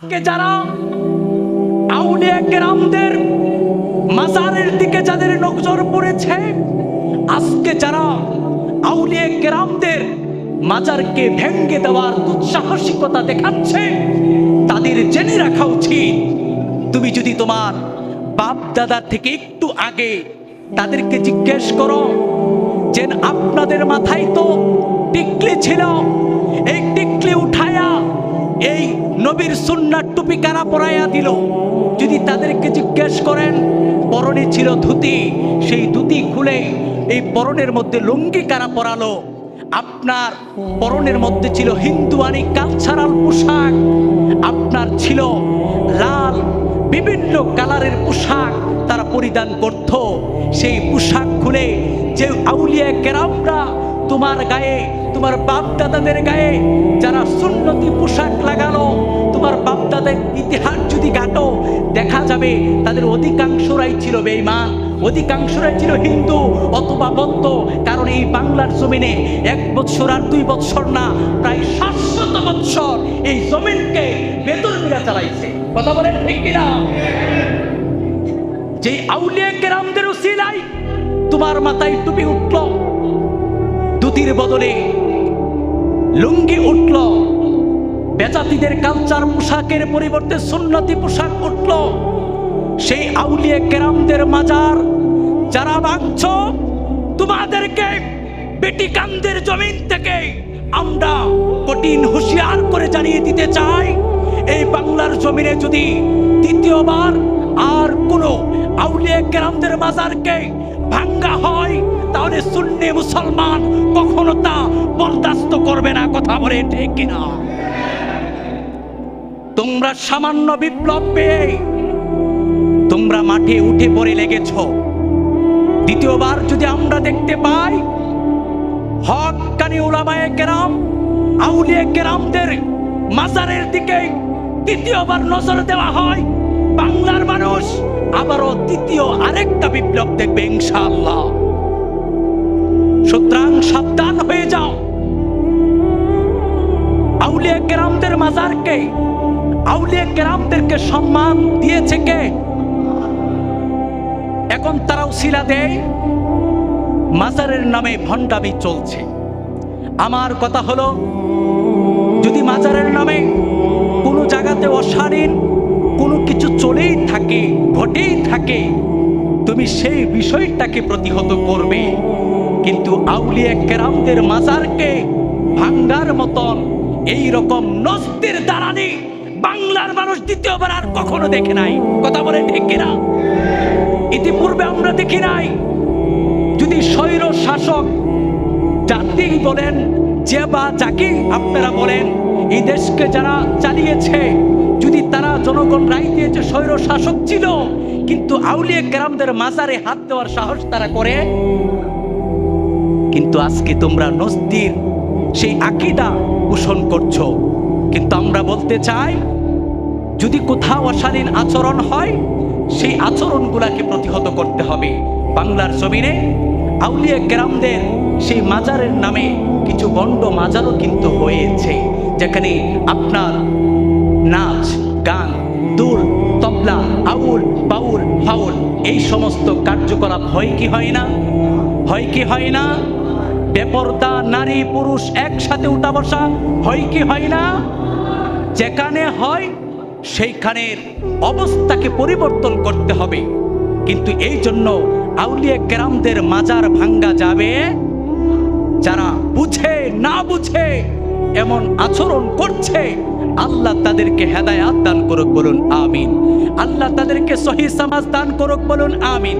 কে যারা আউলিয়া কেরামদের মাজারের দিকে যাদের নজর পড়েছে, আজকে যারা আউলিয়া কেরামদের মাজারকে ভেঙ্গে দেওয়ার দুঃসাহসিকতা দেখাচ্ছে, তাদের জেনে রাখা উচিত। তুমি যদি তোমার বাপ দাদার থেকে একটু আগে তাদেরকে জিজ্ঞেস করো যে আপনাদের মাথায় নবীর টুপি কারা পরাইয়া দিল? যদি তাদেরকে জিজ্ঞেস করেন, পরনে ছিল ধুতি, সেই ধুতি খুলে এই পরনের মধ্যে লুঙ্গি কারা পরালো? আপনার পরনের মধ্যে ছিল হিন্দুয়ানি কালচারাল পোশাক, আপনার ছিল লাল, বিভিন্ন কালারের পোশাক তারা পরিধান করত। সেই পোশাক খুলে যে আউলিয়া কেরামরা তোমার গায়ে, তোমার বাপ দাদাদের গায়ে যারা যাবে তাদের অধিকাংশরাই ছিল বেঈমান। অধিকাংশরাই ছিল হিন্দু অথবা বৌদ্ধ, কারণ এই বাংলার জমিনে এক বৎসর আর দুই বৎসর না, প্রায় সাতশত বৎসর এই জমিনকে বেতন মিলা চালাইছে। কথা বলেন ঠিক কিনা? যে আউলিয়া কেরামদের উসিলাই তোমার মাথায় টুপি উঠল দুতির বদলে লুঙ্গি উঠল, বেজাতিদের কালচার পোশাকের পরিবর্তে সুন্নতি পোশাক উঠল সেই আউলিয়া কেরামদের মাজার, যারা ভাঙছ, তোমাদেরকে বেটি কান্দের জমিন থেকে আমরা কঠিন হুঁশিয়ার করে জানিয়ে দিতে চাই। এই বাংলার জমিনে যদি দ্বিতীয়বার আর কোনো আউলিয়া কেরামদের মাজারকে ভাঙ্গা হয়, তাহলে সুন্নি মুসলমান কখনো তা বরদাস্ত করবে না, কথা বলে ঠিক কিনা? তোমরা সামান্য বিপ্লব পেয়ে তোমরা মাঠে উঠে পড়ে লেগেছ। দ্বিতীয়বার যদি আমরা দেখতে পাই হক কানি কেরাম, আউলিয়া কেরামদের মাজারের দিকে দ্বিতীয়বার নজর দেওয়া হয়। বাংলার মানুষ আবারও দ্বিতীয় আরেকটা বিপ্লব দেখবে ইনশাআল্লাহ। সুতরাং সাবধান হয়ে যাও। আউলিয়া কেরামদের মাজারকে, আউলিয়া কেরামদেরকে সম্মান দিয়েছে কে? এখন তারাও শিলা দেয়, মাজারের নামে ভণ্ডামি চলছে। আমার কথা হলো, যদি মাজারের নামে কোনো জায়গাতে অশালীন কোনো কিছু চলেই থাকে, ঘটেই থাকে, তুমি সেই বিষয়টাকে প্রতিহত করবে। কিন্তু আউলিয়া কেরামদের মাজারকে ভাঙ্গার মতন এই রকম নস্তির দাঁড়ানি বাংলার মানুষ দ্বিতীয়বার আর কখনো দেখে নাই। কথা বলে ঠিক কিনা? ইতিপূর্বে আমরা দেখি নাই। যদি স্বৈর শাসক জাতি বলেন, যে বা যাকে আপনারা বলেন, এই দেশকে যারা চালিয়েছে, যদি তারা জনগণ রায় দিয়েছে, স্বৈর শাসক ছিল, কিন্তু আউলিয়া গ্রামদের মাজারে হাত দেওয়ার সাহস তারা করে, কিন্তু আজকে তোমরা নস্তির সেই আকিদা পোষণ করছ। কিন্তু আমরা বলতে চাই যদি কোথাও অশালীন আচরণ হয়, সেই আচরণগুলাকে প্রতিহত করতে হবে। বাংলার জমিনে আউলিয়া গ্রামদের সেই মাজারের নামে কিছু গণ্ড মাজারও কিন্তু হয়েছে, যেখানে আপনার নাচ, গান দুল তবলা, আউল, বাউল, ফাউল, এই সমস্ত কার্যকলাপ হয় কি হয় না? হয় কি হয় না? বেপরদা নারী পুরুষ একসাথে উঠা বসা হয় কি হয় না? যেখানে হয় সেইখানের অবস্থাকে পরিবর্তন করতে হবে। কিন্তু এই জন্য আউলিয়া গ্রামদের মাজার ভাঙ্গা যাবে। যারা বুঝে, না বুঝে, এমন আচরণ করছে, আল্লাহ তাদেরকে হেদায়াত দান করুক বলুন, আমিন। আল্লাহ তাদেরকে সহি সমাজ দান করুক বলুন, আমিন।